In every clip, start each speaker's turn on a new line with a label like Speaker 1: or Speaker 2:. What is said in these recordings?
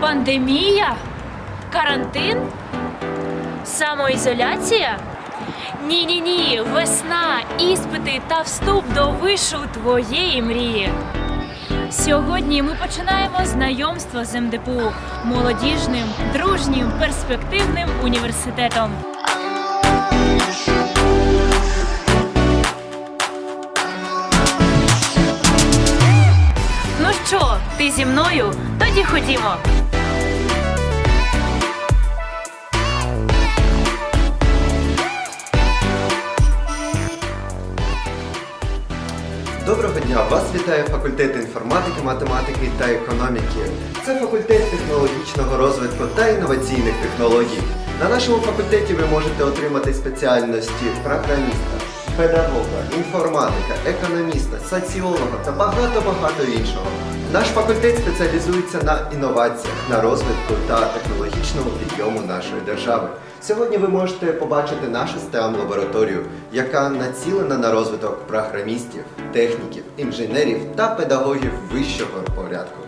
Speaker 1: Пандемія? Карантин? Самоізоляція? Ні, ні, ні, весна, іспити та вступ до вишу твоєї мрії. Сьогодні ми починаємо знайомство з МДПУ молодіжним, дружнім, перспективним університетом. Ну що, ти зі мною? Тоді ходімо.
Speaker 2: Дня! Вас вітає факультет інформатики, математики та економіки. Це факультет технологічного розвитку та інноваційних технологій. На нашому факультеті ви можете отримати спеціальності програміста, педагога, інформатика, економіста, соціолога та багато-багато іншого. Наш факультет спеціалізується на інноваціях, на розвитку та технологічному підйому нашої держави. Сьогодні ви можете побачити нашу STEM лабораторію, яка націлена на розвиток програмістів, техніків, інженерів та педагогів вищого порядку.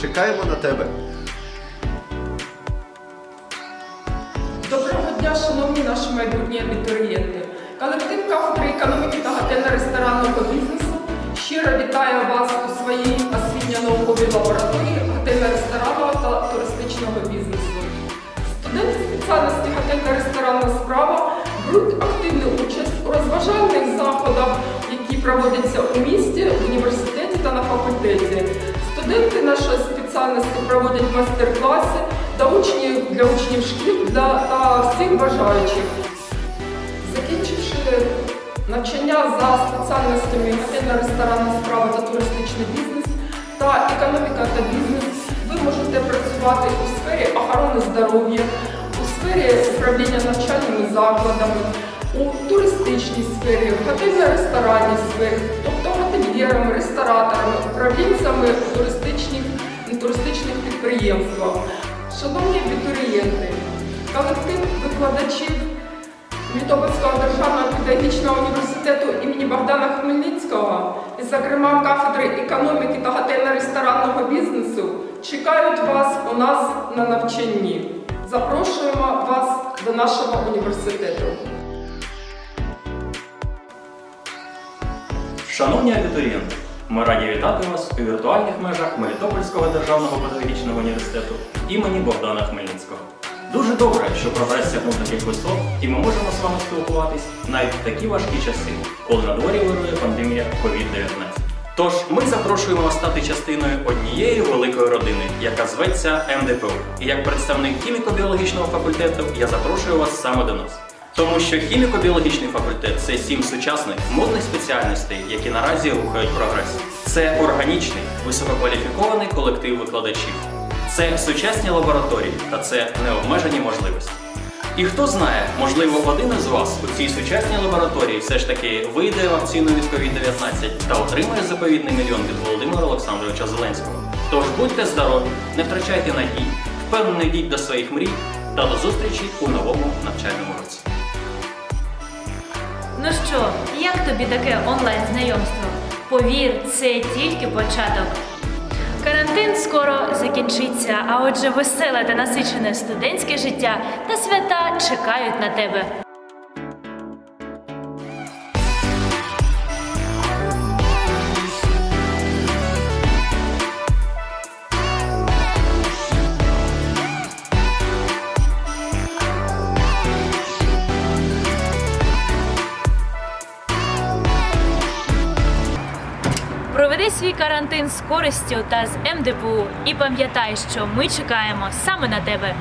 Speaker 2: Чекаємо на тебе!
Speaker 3: Доброго дня, шановні наші майбутні абітурієнти. Колектив кафедри економіки та Студенти спеціальності готельно-ресторанна справа беруть активну участь у розважальних заходах, які проводяться у місті, в університеті та на факультеті. Студенти нашої спеціальності проводять майстер-класи для учнів, для учнів шкіл для, та всіх бажаючих. Закінчивши навчання за спеціальностями готельно-ресторанна справа та туристичний бізнес та економіка та бізнес, можете працювати у сфері охорони здоров'я, у сфері управління навчальними закладами, у туристичній сфері, в готельно-ресторанній сфері, тобто готельєрами, рестораторами, управлінцями туристичних, туристичних підприємствах. Шановні абітурієнти, колектив викладачів Мітопольського державного педагогічного університету імені Богдана Хмельницького і, зокрема, кафедри економіки та готельно-ресторанного бізнесу чекають вас у нас на навчанні. Запрошуємо вас до нашого університету.
Speaker 4: Шановні абітурієнти, ми раді вітати вас у віртуальних межах Мелітопольського державного педагогічного університету імені Богдана Хмельницького. Дуже добре, що прогрес сягнув таких висот, і ми можемо з вами спілкуватись навіть в такі важкі часи, коли на дворі вирує пандемія COVID-19. Тож ми запрошуємо вас стати частиною однієї великої родини, яка зветься МДПУ. І як представник хіміко-біологічного факультету я запрошую вас саме до нас. Тому що хіміко-біологічний факультет це сім сучасних модних спеціальностей, які наразі рухають прогрес. Це органічний, висококваліфікований колектив викладачів. Це сучасні лабораторії та це необмежені можливості. І хто знає, можливо, один із вас у цій сучасній лабораторії все ж таки вийде вакцину від COVID-19 та отримає заповідний мільйон від Володимира Олександровича Зеленського. Тож будьте здорові, не втрачайте надій, впевнено йдіть до своїх мрій та до зустрічі у новому навчальному році.
Speaker 1: Ну що, як тобі таке онлайн знайомство? Повір, це тільки початок. Карантин скоро закінчиться, а отже, веселе та насичене студентське життя та свята чекають на тебе. Проведи свій карантин з користю та з МДПУ і пам'ятай, що ми чекаємо саме на тебе.